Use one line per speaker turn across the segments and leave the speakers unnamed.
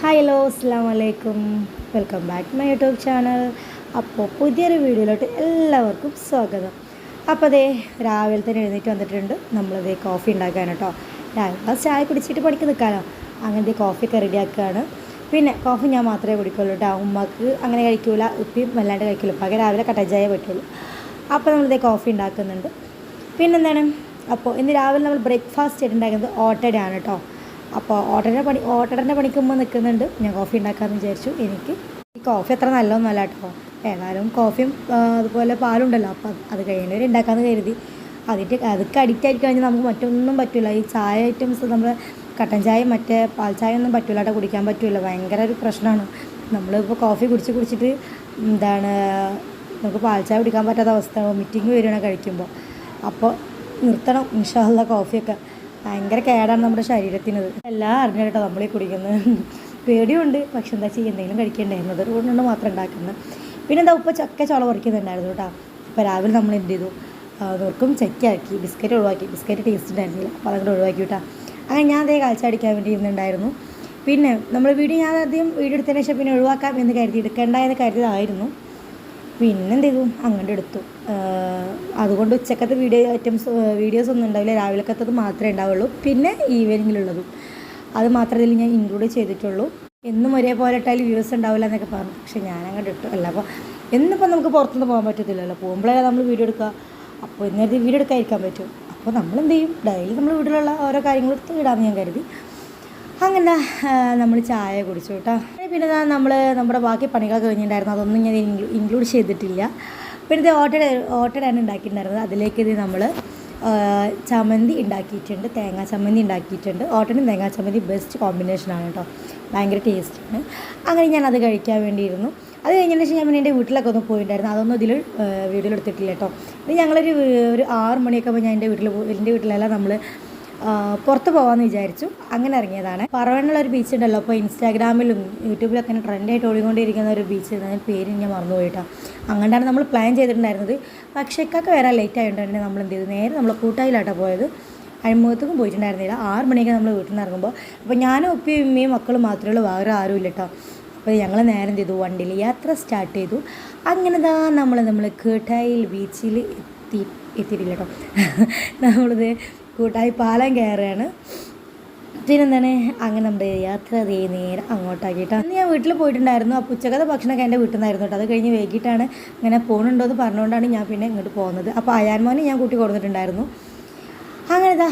Hi hello അസ്സാം വലൈക്കും welcome back my YouTube channel അപ്പോൾ പുതിയൊരു വീഡിയോയിലോട്ട് എല്ലാവർക്കും സ്വാഗതം. അപ്പോൾ അതേ രാവിലെ തന്നെ എഴുന്നേറ്റ് വന്നിട്ടുണ്ട്. നമ്മളതേ കോഫി ഉണ്ടാക്കാൻ കേട്ടോ രാവിലെ ചായ കുടിച്ചിട്ട് പണിക്ക് നിൽക്കാനോ അങ്ങനത്തെ കോഫിയൊക്കെ റെഡിയാക്കുകയാണ് പിന്നെ കോഫി ഞാൻ മാത്രമേ കുടിക്കുള്ളൂ കേട്ടോ ഉമ്മക്ക് അങ്ങനെ കഴിക്കൂല ഉപ്പിയും വല്ലാണ്ട് കഴിക്കില്ല ഉപ്പാക്ക് രാവിലെ കട്ടൻ പറ്റുള്ളൂ. അപ്പോൾ നമ്മളിതേ കോഫി ഉണ്ടാക്കുന്നുണ്ട്. പിന്നെന്താണ്? അപ്പോൾ ഇന്ന് രാവിലെ നമ്മൾ ബ്രേക്ക്ഫാസ്റ്റ് ഉണ്ടാക്കുന്നത് ഓട്ടടയാണ് കേട്ടോ അപ്പോൾ ഓട്ടറിന്റെ പണി ഓട്ടടന്റെ പണിക്കുമ്പോൾ നിൽക്കുന്നുണ്ട് ഞാൻ കോഫി ഉണ്ടാക്കാമെന്ന് വിചാരിച്ചു. എനിക്ക് ഈ കോഫി അത്ര നല്ലതൊന്നുമല്ല കേട്ടോ. ഏതായാലും കോഫിയും അതുപോലെ പാലുണ്ടല്ലോ. അപ്പോൾ അത് കഴിയുന്നവർ ഉണ്ടാക്കാമെന്ന് കരുതി. അതിന്റെ അതൊക്കെ അഡിക്റ്റ് ആയി കഴിഞ്ഞാൽ നമുക്ക് മറ്റൊന്നും പറ്റില്ല ഈ ചായ ഐറ്റംസ് നമ്മൾ കട്ടൻ ചായ മറ്റേ പാൽ ചായ ഒന്നും പറ്റില്ല കേട്ടോ കുടിക്കാൻ പറ്റില്ല ഭയങ്കര ഒരു പ്രശ്നമാണ്. നമ്മളിപ്പോൾ കോഫി കുടിച്ച് കുടിച്ചിട്ട് എന്താണ് നമുക്ക് പാൽ ചായ കുടിക്കാൻ പറ്റാത്ത അവസ്ഥ. മീറ്റിംഗ് വരികയാണ് കഴിക്കുമ്പോൾ അപ്പോൾ നിർത്തണം. ഇൻഷാല്ല കോഫിയൊക്കെ ഭയങ്കര കേടാണ് നമ്മുടെ ശരീരത്തിനത്. എല്ലാം അറിഞ്ഞ കേട്ടോ നമ്മളീ കുടിക്കുന്നത്. പേടിയുണ്ട്. പക്ഷെ എന്താ ചെയ്യുക എന്തെങ്കിലും കഴിക്കേണ്ടായിരുന്നത് അതുകൊണ്ടാണ് മാത്രം ഉണ്ടാക്കുന്നത്. പിന്നെ എന്താ ഉപ്പ ചക്ക ചോള പറിക്കുന്നുണ്ടായിരുന്നു കേട്ടോ. അപ്പോൾ രാവിലെ നമ്മൾ എന്ത് ചെയ്തു? നോർക്കും ചക്കയാക്കി ബിസ്ക്കറ്റ് ഒഴിവാക്കി. ബിസ്ക്കറ്റ് ടേസ്റ്റ് ഉണ്ടായിരുന്നില്ല. അപ്പോൾ അതങ്ങോട്ട് ഒഴിവാക്കി കേട്ടോ. അങ്ങനെ ഞാൻ അതേ കാഴ്ച വേണ്ടി ഇരുന്നുണ്ടായിരുന്നു. പിന്നെ നമ്മൾ വീഡിയോ ഞാൻ ആദ്യം വീഡിയോ എടുത്തതിന് ശേഷം പിന്നെ ഒഴിവാക്കാം എന്ന് കരുതി എടുക്കേണ്ട എന്ന് കരുതിയതായിരുന്നു. പിന്നെ ചെയ്തു അങ്ങോട്ട് എടുത്തു അതുകൊണ്ട് ഉച്ചക്കത്തെ വീഡിയോ ഐറ്റംസ് വീഡിയോസ് ഒന്നും ഉണ്ടാവില്ല. രാവിലക്കത്തത് മാത്രമേ ഉണ്ടാവുള്ളൂ. പിന്നെ ഈവനിങ്ങിലുള്ളതും. അത് മാത്രമേ ഇതിൽ ഞാൻ ഇൻക്ലൂഡ് ചെയ്തിട്ടുള്ളൂ. എന്നും ഒരേപോലെ ഇട്ടാലും വ്യൂസ് ഉണ്ടാവില്ല എന്നൊക്കെ പറഞ്ഞു. പക്ഷേ ഞാൻ അങ്ങോട്ട് ഇട്ടു. അല്ല അപ്പോൾ എന്നിപ്പോൾ നമുക്ക് പുറത്തുനിന്ന് പോകാൻ പറ്റത്തില്ലല്ലോ. പോകുമ്പോഴേ നമ്മൾ വീഡിയോ എടുക്കുക. അപ്പോൾ ഇന്നേരത്തെ വീഡിയോ എടുക്കാതിരിക്കാൻ പറ്റും. അപ്പോൾ നമ്മൾ എന്ത് ചെയ്യും ഡെയിലി നമ്മൾ വീട്ടിലുള്ള ഓരോ കാര്യങ്ങളും എടുത്ത് ഇടാമെന്ന് ഞാൻ കരുതി. അങ്ങനെ നമ്മൾ ചായ കുടിച്ചു കേട്ടോ പിന്നെ നമ്മൾ നമ്മുടെ ബാക്കി പണികളൊക്കെ കഴിഞ്ഞിട്ടുണ്ടായിരുന്നു. അതൊന്നും ഞാൻ ഇൻക്ലൂഡ് ചെയ്തിട്ടില്ല. പിന്നെ ഇത് ഓട്ടട ഓട്ടടയാണ് ഉണ്ടാക്കിയിട്ടുണ്ടായിരുന്നത്. അതിലേക്ക് ഇത് നമ്മൾ ചമ്മന്തി ഉണ്ടാക്കിയിട്ടുണ്ട്. തേങ്ങാ ചമ്മന്തി ഉണ്ടാക്കിയിട്ടുണ്ട്. ഓട്ടനും തേങ്ങാ ചമ്മന്തി ബെസ്റ്റ് കോമ്പിനേഷനാണ് കേട്ടോ ഭയങ്കര ടേസ്റ്റാണ് അങ്ങനെ ഞാൻ അത് കഴിക്കാൻ വേണ്ടിയിരുന്നു. അത് കഴിഞ്ഞതിന് ശേഷം ഞാൻ പിന്നെ എന്റെ വീട്ടിലൊക്കെ ഒന്ന് പോയിട്ടുണ്ടായിരുന്നു. അതൊന്നും ഇതിൽ വീഡിയോയിൽ എടുത്തിട്ടില്ല കേട്ടോ ഇത് ഞങ്ങളൊരു ഒരു ആറ് മണിയൊക്കെ ആകുമ്പോൾ ഞാൻ എന്റെ വീട്ടിൽ എന്റെ വീട്ടിലെല്ലാം നമ്മൾ പുറത്ത് പോകാമെന്ന് വിചാരിച്ചു. അങ്ങനെ ഇറങ്ങിയതാണ്. പറവണ്ണുള്ള ഒരു ബീച്ച് ഉണ്ടല്ലോ. അപ്പോൾ ഇൻസ്റ്റാഗ്രാമിലും യൂട്യൂബിലൊക്കെ ഇങ്ങനെ ട്രെൻഡായിട്ട് ഓടിക്കൊണ്ടിരിക്കുന്ന ഒരു ബീച്ച് അതിന് പേര് ഞാൻ മറന്നുപോയിട്ടാ. അങ്ങനെയാണ് നമ്മൾ പ്ലാൻ ചെയ്തിട്ടുണ്ടായിരുന്നത്. പക്ഷേ ഇക്കൊക്കെ വരാൻ ലേറ്റ് ആയതുകൊണ്ട് തന്നെ നമ്മൾ എന്ത് ചെയ്തു? നേരെ നമ്മൾ കൂട്ടായിലാട്ടോ പോയത്. അഴിമുഖത്തേക്കും പോയിട്ടുണ്ടായിരുന്നില്ല. ആറ് മണിയൊക്കെ നമ്മൾ വീട്ടിൽ നിന്ന് ഇറങ്ങുമ്പോൾ അപ്പോൾ ഞാനും ഉപ്പയും ഉമ്മയും മക്കളും മാത്രമേ ഉള്ളൂ. വേറെ ആരും ഇല്ല കേട്ടോ അപ്പോൾ ഞങ്ങൾ നേരം ചെയ്തു? വണ്ടിയിൽ യാത്ര സ്റ്റാർട്ട് ചെയ്തു. അങ്ങനെ ദാ നമ്മൾ നമ്മൾ കേട്ടായിൽ ബീച്ചിൽ എത്തി എത്തിയിട്ടില്ല കേട്ടോ നമ്മളിത് കൂട്ടായി പാലം കയറുകയാണ്. പിന്നെന്താണ്? അങ്ങനെ നമ്മുടെ യാത്ര അതേ നേരെ അങ്ങോട്ടാക്കിയിട്ട്. അന്ന് ഞാൻ വീട്ടിൽ പോയിട്ടുണ്ടായിരുന്നു. അപ്പോൾ ഉച്ചക്കത്തെ ഭക്ഷണമൊക്കെ എന്റെ വീട്ടിൽ നിന്നായിരുന്നു കേട്ടോ. അത് കഴിഞ്ഞ് വൈകിട്ടാണ് ഇങ്ങനെ പോകുന്നുണ്ടോ എന്ന് പറഞ്ഞുകൊണ്ടാണ് ഞാൻ പിന്നെ ഇങ്ങോട്ട് പോകുന്നത്. അപ്പോൾ അയാൻമോനെ ഞാൻ കൂട്ടി കൊടുത്തിട്ടുണ്ടായിരുന്നു. അങ്ങനെ ഇതാ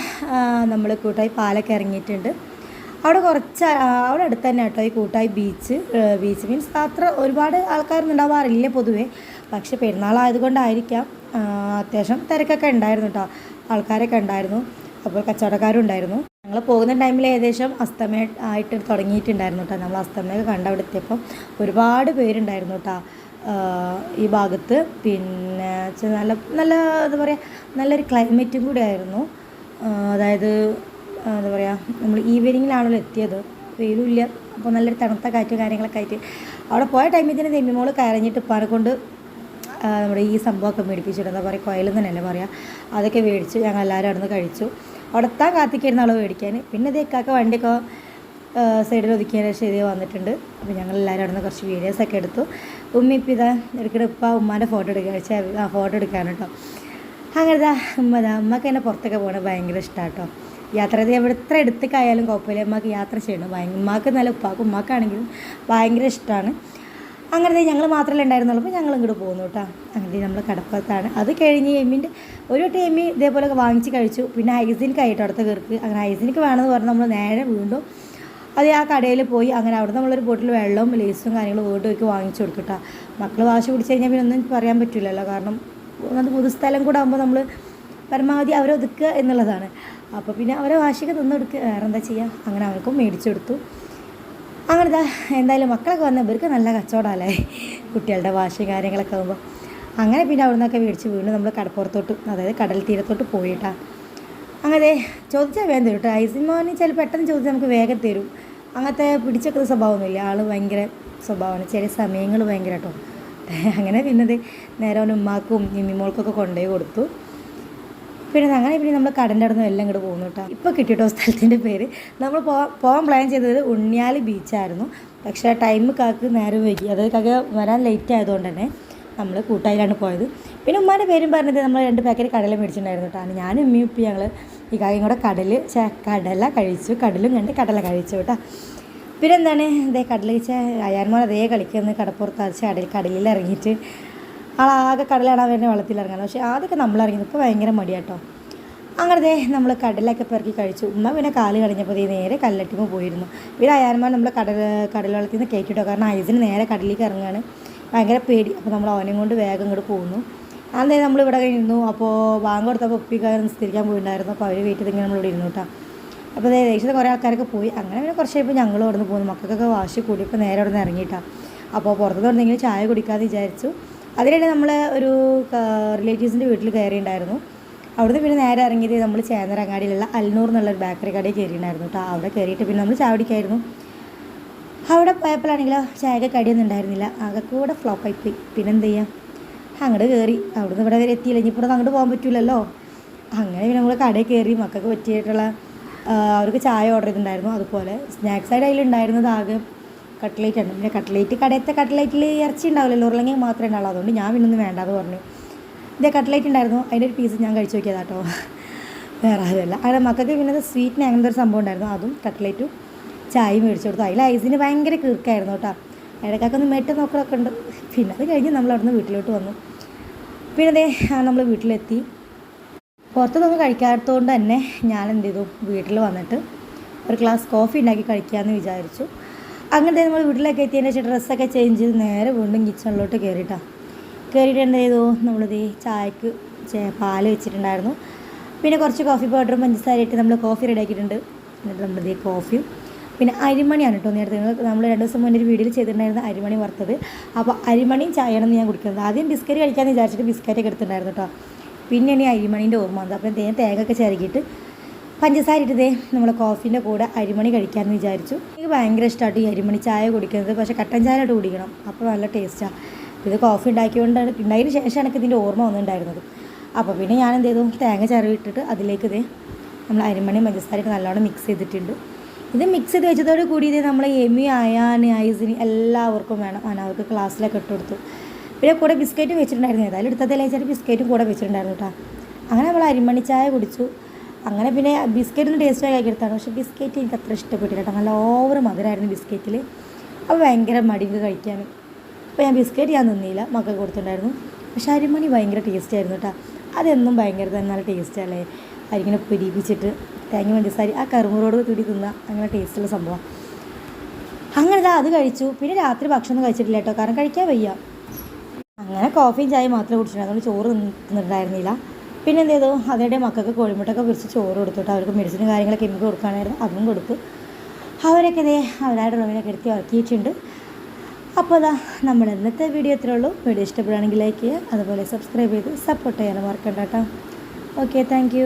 നമ്മൾ കൂട്ടായി പാലൊക്കെ ഇറങ്ങിയിട്ടുണ്ട്. അവിടെ കുറച്ച് അവിടെ അടുത്ത് തന്നെ കേട്ടോ ഈ കൂട്ടായി ബീച്ച് ബീച്ച്. മീൻസ് അത്ര ഒരുപാട് ആൾക്കാരൊന്നും ഉണ്ടാവാറില്ല പൊതുവേ. പക്ഷേ പെരുന്നാളായതുകൊണ്ടായിരിക്കാം അത്യാവശ്യം തിരക്കൊക്കെ ഉണ്ടായിരുന്നു കേട്ടോ. ആൾക്കാരൊക്കെ ഉണ്ടായിരുന്നു. അപ്പോൾ കച്ചവടക്കാരും ഉണ്ടായിരുന്നു. ഞങ്ങൾ പോകുന്ന ടൈമിൽ ഏകദേശം അസ്തമയ ആയിട്ട് തുടങ്ങിയിട്ടുണ്ടായിരുന്നു കേട്ടോ നമ്മൾ അസ്തമയൊക്കെ കണ്ട അവിടെ എത്തിയപ്പം ഒരുപാട് പേരുണ്ടായിരുന്നു കേട്ടോ ഈ ഭാഗത്ത്. പിന്നെ നല്ല നല്ല എന്താ പറയുക നല്ലൊരു ക്ലൈമറ്റും കൂടി ആയിരുന്നു. അതായത് എന്താ പറയുക നമ്മൾ ഈവനിങ്ങിലാണല്ലോ എത്തിയത്. വെയിലുമില്ല അപ്പോൾ നല്ലൊരു തണുത്ത കാറ്റും കാര്യങ്ങളൊക്കെ ആയിട്ട്. അവിടെ പോയ ടൈമിൽ തന്നെ തെമ്മിമോൾ കരഞ്ഞിട്ട് ഉപ്പാനെ കൊണ്ട് നമ്മുടെ ഈ സംഭവമൊക്കെ മേടിപ്പിച്ചിട്ട് എന്താ പറയുക കോയിലും തന്നെയല്ലേ പറയുക അതൊക്കെ മേടിച്ചു ഞങ്ങൾ എല്ലാവരും അവിടെ നിന്ന് കഴിച്ചു. അവിടെ എത്താൻ കാത്തിക്കായിരുന്നു ആൾ മേടിക്കാൻ. പിന്നെ ഇത് ഇക്കാക്ക വണ്ടിയൊക്കെ സൈഡിൽ ഒതുക്കിയതിന് ശേഷം ഇതേ വന്നിട്ടുണ്ട്. അപ്പോൾ ഞങ്ങൾ എല്ലാവരും അവിടെ നിന്ന് കുറച്ച് വീഡിയോസൊക്കെ എടുത്തു. ഉമ്മ ഇപ്പം ഇതാ എടുക്കണ ഇപ്പം ഉമ്മാന്റെ ഫോട്ടോ എടുക്കുക ആ ഫോട്ടോ എടുക്കാൻ കേട്ടോ അങ്ങനെ ഇതാ ഉമ്മ ഇതാ ഉമ്മക്ക് എന്നെ പുറത്തൊക്കെ പോകണത് ഭയങ്കര ഇഷ്ടമാണ് കേട്ടോ യാത്ര ചെയ്ത് എവിടെ എത്ര എടുത്തേക്കായാലും കുഴപ്പമില്ല. ഉമ്മക്ക് യാത്ര ചെയ്യണം. ഭയങ്കര ഉമ്മാക്ക് നല്ല ഉപ്പാക്കും ഉമ്മാക്കാണെങ്കിലും ഭയങ്കര ഇഷ്ടമാണ് അങ്ങനെ ഞങ്ങൾ മാത്രമല്ലേ ഉണ്ടായിരുന്നുള്ളൂ. അപ്പോൾ ഞങ്ങൾ ഇങ്ങോട്ട് പോകുന്നു കേട്ടോ. അങ്ങനെ നമ്മൾ കടപ്പുറത്താണ്. അത് കഴിഞ്ഞ് എമ്മിന്റെ ഒരു വട്ടം എമ്മി ഇതേപോലെയൊക്കെ വാങ്ങിച്ച് കഴിച്ചു. പിന്നെ ഐസിനിക്ക് ആയിട്ട് അടുത്ത കയർക്ക്. അങ്ങനെ ഹൈസിനിക്ക് വേണമെന്ന് പറഞ്ഞ് നമ്മൾ നേരെ വീണ്ടും അത് ആ കടയിൽ പോയി. അങ്ങനെ അവിടെ നമ്മളൊരു ബോട്ടിൽ വെള്ളവും ലേസും കാര്യങ്ങളും വീണ്ടും ഒക്കെ വാങ്ങിച്ചു കൊടുക്കും കേട്ടോ. മക്കൾ വാശി പിടിച്ച് കഴിഞ്ഞാൽ പിന്നെ ഒന്നും പറയാൻ പറ്റില്ലല്ലോ. കാരണം അത് പൊതുസ്ഥലം കൂടെ ആകുമ്പോൾ നമ്മൾ പരമാവധി അവരെ ഒതുക്കുക എന്നുള്ളതാണ്. അപ്പോൾ പിന്നെ അവരെ വാശിക്ക് തിന്നെടുക്കുക വേറെ എന്താ ചെയ്യുക? അങ്ങനെ അവർക്കും മേടിച്ചു കൊടുത്തു. അങ്ങനെ എന്തായാലും മക്കളൊക്കെ വന്ന ഇവർക്ക് നല്ല കച്ചവടമല്ലേ കുട്ടികളുടെ വാശിയും കാര്യങ്ങളൊക്കെ ആകുമ്പോൾ അങ്ങനെ പിന്നെ അവിടെ നിന്നൊക്കെ മേടിച്ച് വീണ്ടും നമ്മൾ കടപ്പുറത്തോട്ട് അതായത് കടൽ തീരത്തോട്ട് പോയിട്ടാ. അങ്ങനെ ചോദിച്ചാൽ വേഗം തരും കേട്ടോ ഐസിമോന് ചില പെട്ടെന്ന് ചോദിച്ചാൽ നമുക്ക് വേഗം തരും. അങ്ങനത്തെ പിടിച്ചൊക്കെ സ്വഭാവമൊന്നുമില്ല. ആൾ ഭയങ്കര സ്വഭാവമാണ്. ചില സമയങ്ങൾ ഭയങ്കര കേട്ടോ അങ്ങനെ പിന്നത് നേരെ ഉമ്മാക്കും നിമ്മിമോൾക്കൊക്കെ കൊണ്ടുപോയി കൊടുത്തു. പിന്നെ അങ്ങനെ പിന്നെ നമ്മൾ കടന്റെ അവിടെ എല്ലാം ഇങ്ങോട്ട് പോകുന്നു കേട്ടോ ഇപ്പോൾ കിട്ടിയിട്ടോ സ്ഥലത്തിന്റെ പേര്. നമ്മൾ പോകാൻ പ്ലാൻ ചെയ്തത് ഉണ്ണിയാൽ ബീച്ചായിരുന്നു പക്ഷേ ടൈം കാക്ക് നേരം വൈകി. അതായത് കാക്ക വരാൻ ലേറ്റ് ആയതുകൊണ്ട് തന്നെ നമ്മൾ കൂട്ടായിലാണ് പോയത്. പിന്നെ ഉമ്മാന്റെ പേരും പറഞ്ഞത് നമ്മൾ രണ്ട് പാക്കറ്റ് കടല മേടിച്ചിട്ടുണ്ടായിരുന്നു കേട്ടോ ഞാനും ഉമ്മയും ഉപ്പി ഞങ്ങൾ ഈ കാര്യം കൂടെ കടൽ കടല കഴിച്ചു. കടലും കണ്ട് കടല കഴിച്ചു കേട്ടോ പിന്നെ എന്താണ് ഇതേ കടൽ കഴിച്ച അയ്യാന്മാർ അതേ കളിക്കുന്നത് കടപ്പുറത്ത് അരച്ച് കടൽ കടലിൽ ഇറങ്ങിയിട്ട് ആളാകെ കടലാണ് വരുന്ന വെള്ളത്തിൽ ഇറങ്ങാൻ പക്ഷേ ആദ്യമൊക്കെ നമ്മൾ ഇറങ്ങിയത് ഇപ്പോൾ ഭയങ്കര മടിയാട്ടോ. അങ്ങനെ ദേ നമ്മൾ കടലൊക്കെ പെറുക്കി കഴിച്ചു. ഉമ്മ പിന്നെ കാൽ ഈ നേരെ കല്ലട്ടിമ പോയിരുന്നു. പിന്നെ അയാന്മാർ നമ്മൾ കടൽ കടൽ വെള്ളത്തിൽ നിന്ന് കയറ്റിട്ടോ കാരണം ഐസിന് നേരെ കടലിലേക്ക് ഇറങ്ങുകയാണ് ഭയങ്കര പേടി. അപ്പോൾ നമ്മൾ അവനെയും കൊണ്ട് വേഗം ഇങ്ങോട്ട് പോകുന്നു അന്നേ നമ്മൾ ഇവിടെ കഴിഞ്ഞിരുന്നു. അപ്പോൾ ബാങ്ക് കൊടുത്തപ്പോൾ ഒപ്പിക്കാർ നിസ്കരിക്കാൻ പോയിട്ടുണ്ടായിരുന്നു അപ്പോൾ അവർ വീട്ടിൽ ഇങ്ങനെ നമ്മളിവിടെ ഇരുന്നു കേട്ടോ. അപ്പോൾ ദേ ഏകദേശം കുറേ ആൾക്കാരൊക്കെ പോയി. അങ്ങനെ പിന്നെ കുറച്ച് കഴിയുമ്പോൾ ഞങ്ങൾ അവിടെ നിന്ന് പോകുന്നു മക്കൾക്കൊക്കെ വാശി കൂടി ഇപ്പോൾ നേരെ അവിടെ നിന്ന് ഇറങ്ങിയിട്ടാണ് അപ്പോൾ പുറത്തുനിന്ന് തുടർന്നെങ്കിലും ചായ കുടിക്കാമെന്ന് വിചാരിച്ചു. അതിനിടെ നമ്മൾ ഒരു റിലേറ്റീവ്സിന്റെ വീട്ടിൽ കയറിയിട്ടുണ്ടായിരുന്നു അവിടുന്ന് പിന്നെ നേരെ ഇറങ്ങിയത് നമ്മൾ ചേന്നരങ്ങാടിയിലുള്ള അൽനൂർ എന്നുള്ളൊരു ബേക്കറി കടയിൽ കയറിയിട്ടുണ്ടായിരുന്നു കേട്ടോ അവിടെ കയറിയിട്ട് പിന്നെ നമ്മൾ ചാവടിക്കായിരുന്നു അവിടെ പോയപ്പോഴാണെങ്കിലോ ചായക്ക് കടിയൊന്നും ഉണ്ടായിരുന്നില്ല. ആകെ കൂടെ ഫ്ലോപ്പായിപ്പോയി പിന്നെ എന്ത് ചെയ്യാം അങ്ങോട്ട് കയറി അവിടുന്ന് ഇവിടെ വരെ എത്തിയില്ല. ഇനിയിപ്പോൾ അങ്ങോട്ട് പോകാൻ പറ്റില്ലല്ലോ അങ്ങനെ പിന്നെ നമ്മൾ കടയിൽ കയറി മക്കൾക്ക് പറ്റിയിട്ടുള്ള അവർക്ക് ചായ ഓർഡർ ചെയ്തിട്ടുണ്ടായിരുന്നു. അതുപോലെ സ്നാക്സ് ആയിട്ട് അതിലുണ്ടായിരുന്നത് ആകെ കട്ട്ലേറ്റ് ഉണ്ട് പിന്നെ കട്ട്ലേറ്റ് കടയത്തെ കട്ട്ലേറ്റിൽ ഇറച്ചി ഉണ്ടാവില്ലല്ലോ ഉരുളങ്ങി മാത്രമേ ഉണ്ടാവുള്ളൂ. അതുകൊണ്ട് ഞാൻ പിന്നൊന്നും അത് പറഞ്ഞു. ഇതേ കട്ട്ലേറ്റ് ഉണ്ടായിരുന്നു. അതിന്റെ ഒരു പീസ് ഞാൻ കഴിച്ചു നോക്കിയതാട്ടോ. വേറെ ആരുമല്ല. അവിടെ മക്കൾക്ക് പിന്നെ സ്വീറ്റിന് അങ്ങനത്തെ ഒരു സംഭവം ഉണ്ടായിരുന്നു. അതും കട്ട്ലേറ്റും ചായയും മേടിച്ചു കൊടുത്തു. അതിൽ ഐസിന് ഭയങ്കര കീർക്കായിരുന്നു കേട്ടോ. ഇടയ്ക്കൊക്കെ മേട്ട് നോക്കലൊക്കെ ഉണ്ട്. പിന്നെ അത് കഴിഞ്ഞ് നമ്മൾ അവിടുന്ന് വീട്ടിലോട്ട് വന്നു. പിന്നെ അതേ നമ്മൾ വീട്ടിലെത്തി. പുറത്തുനിന്ന് കഴിക്കാത്തതുകൊണ്ട് തന്നെ ഞാൻ എന്ത് ചെയ്തു? വീട്ടിൽ വന്നിട്ട് ഒരു ഗ്ലാസ് കോഫി ഉണ്ടാക്കി കഴിക്കാമെന്ന് വിചാരിച്ചു. അങ്ങനത്തെ നമ്മൾ വീട്ടിലൊക്കെ എത്തിയതിന് ശേഷം ഡ്രസ്സൊക്കെ ചേഞ്ച് ചെയ്ത് നേരെ വീണ്ടും കിച്ചണിലോട്ട് കയറിയിട്ടാണ് കയറിയിട്ട് എന്ത് ചെയ്തു? നമ്മളിത് ചായക്ക് പാൽ വെച്ചിട്ടുണ്ടായിരുന്നു. പിന്നെ കുറച്ച് കോഫി പൗഡറും പഞ്ചസാരയിട്ട് നമ്മൾ കോഫി റെഡിയാക്കിയിട്ടുണ്ട് എന്നിട്ട് നമ്മളിത് കോഫിയും പിന്നെ അരിമണിയാണ് കേട്ടോ നേരത്തെ നമ്മൾ രണ്ട് ദിവസം മുന്നേ ഒരു വീഡിയോയിൽ ചെയ്തിട്ടുണ്ടായിരുന്നു അരിമണി വറുത്തത്. അപ്പോൾ അരിമണിയും ചായയാണെന്ന് ഞാൻ കുടിക്കുന്നത്. ആദ്യം ബിസ്ക്കറ്റ് കഴിക്കാമെന്ന് വിചാരിച്ചിട്ട് ബിസ്ക്കറ്റൊക്കെ എടുത്തിട്ടുണ്ടായിരുന്നു കേട്ടോ. പിന്നെയാണ് ഈ അരിമണീന്റെ ഓർമ്മ വന്നത് അപ്പോൾ തേങ്ങ ഒക്കെ ചിരകിയിട്ട് പഞ്ചസാര ഇട്ടതേ നമ്മൾ കോഫീന്റെ കൂടെ അരിമണി കഴിക്കാമെന്ന് വിചാരിച്ചു. എനിക്ക് ഭയങ്കര ഇഷ്ടമായിട്ട് ഈ അരിമണി ചായ കുടിക്കുന്നത്. പക്ഷേ കട്ടൻ ചായ ഇട്ട് കുടിക്കണം. അപ്പോൾ നല്ല ടേസ്റ്റാണ് ഇത് കോഫി ഉണ്ടാക്കിയതുകൊണ്ടാണ് ഉണ്ടായതിന് ശേഷമാണ് എനിക്ക് ഇതിന്റെ ഓർമ്മ വന്നിട്ടുണ്ടായിരുന്നത്. അപ്പോൾ പിന്നെ ഞാൻ എന്ത് ചെയ്തു? തേങ്ങ ചിറവിട്ടിട്ട് അതിലേക്ക് ഇതേ നമ്മൾ അരിമണി പഞ്ചസാര ഇട്ട് നല്ലോണം മിക്സ് ചെയ്തിട്ടുണ്ട്. ഇത് മിക്സ് ചെയ്ത് വെച്ചതോട് കൂടി ഇത് നമ്മൾ എമി അയാന് ഐസിന് എല്ലാവർക്കും വേണം. ഞാൻ അവർക്ക് ക്ലാസ്സിലൊക്കെ ഇട്ട് കൊടുത്തു. പിന്നെ കൂടെ ബിസ്ക്കറ്റും വെച്ചിട്ടുണ്ടായിരുന്നു. ഏതായാലും എടുത്തതല്ലേ വെച്ചിട്ട് ബിസ്ക്കറ്റും കൂടെ വെച്ചിട്ടുണ്ടായിരുന്നു കേട്ടോ. അങ്ങനെ നമ്മൾ അരിമണി ചായ കുടിച്ചു. അങ്ങനെ പിന്നെ ബിസ്ക്കറ്റിന് ടേസ്റ്റ് ആക്കി എടുത്താണ്. പക്ഷേ ബിസ്ക്കറ്റ് എനിക്ക് അത്ര ഇഷ്ടപ്പെട്ടില്ല കേട്ടോ. നല്ല ഓവർ മധുരമായിരുന്നു ബിസ്ക്കറ്റിൽ അപ്പോൾ ഭയങ്കര മടിക്ക് കഴിക്കാൻ. അപ്പോൾ ഞാൻ ബിസ്ക്കറ്റ് ഞാൻ നിന്നില്ല. മക്കൾ കൊടുത്തിട്ടുണ്ടായിരുന്നു. പക്ഷേ അരിമണി ഭയങ്കര ടേസ്റ്റ് ആയിരുന്നു കേട്ടോ. അതെന്നും ഭയങ്കര തന്നെ നല്ല ടേസ്റ്റ് അല്ലേ? അരിങ്ങനെ പൊരിപ്പിച്ചിട്ട് തേങ്ങ പഞ്ചസാര ആ കറുമുറോട് കൂടി തിന്ന അങ്ങനെ ടേസ്റ്റുള്ള സംഭവം. അങ്ങനെ അത് കഴിച്ചു. പിന്നെ രാത്രി ഭക്ഷണം കഴിച്ചിട്ടില്ല കേട്ടോ. കാരണം കഴിക്കാൻ വയ്യ. അങ്ങനെ കോഫിയും ചായയും മാത്രമേ കുടിച്ചിട്ടുണ്ടായിരുന്നു ചോറ് തിന്നിട്ടുണ്ടായിരുന്നില്ല. പിന്നെ എന്ത് ചെയ്തു അതിനിടെ മക്കൾക്ക് കോഴിമുട്ടൊക്കെ പിടിച്ച് ചോറ് കൊടുത്തിട്ട് അവർക്ക് മെഡിസിനും കാര്യങ്ങളൊക്കെ എനിക്ക് കൊടുക്കാനായിരുന്നു. അതും കൊടുത്തു. അവരൊക്കെ ഇതേ അവരുടെ റൂമിനൊക്കെ എടുത്ത് ഇറക്കിയിട്ടുണ്ട്. അപ്പോൾ അതാ നമ്മൾ ഇന്നത്തെ വീഡിയോ ഇത്രേ ഉള്ളൂ. വീഡിയോ ഇഷ്ടപ്പെടുകയാണെങ്കിൽ ലൈക്ക് ചെയ്യുക. അതുപോലെ സബ്സ്ക്രൈബ് ചെയ്ത് സപ്പോർട്ട് ചെയ്യാൻ മറക്കണ്ട കേട്ടോ. Okay thank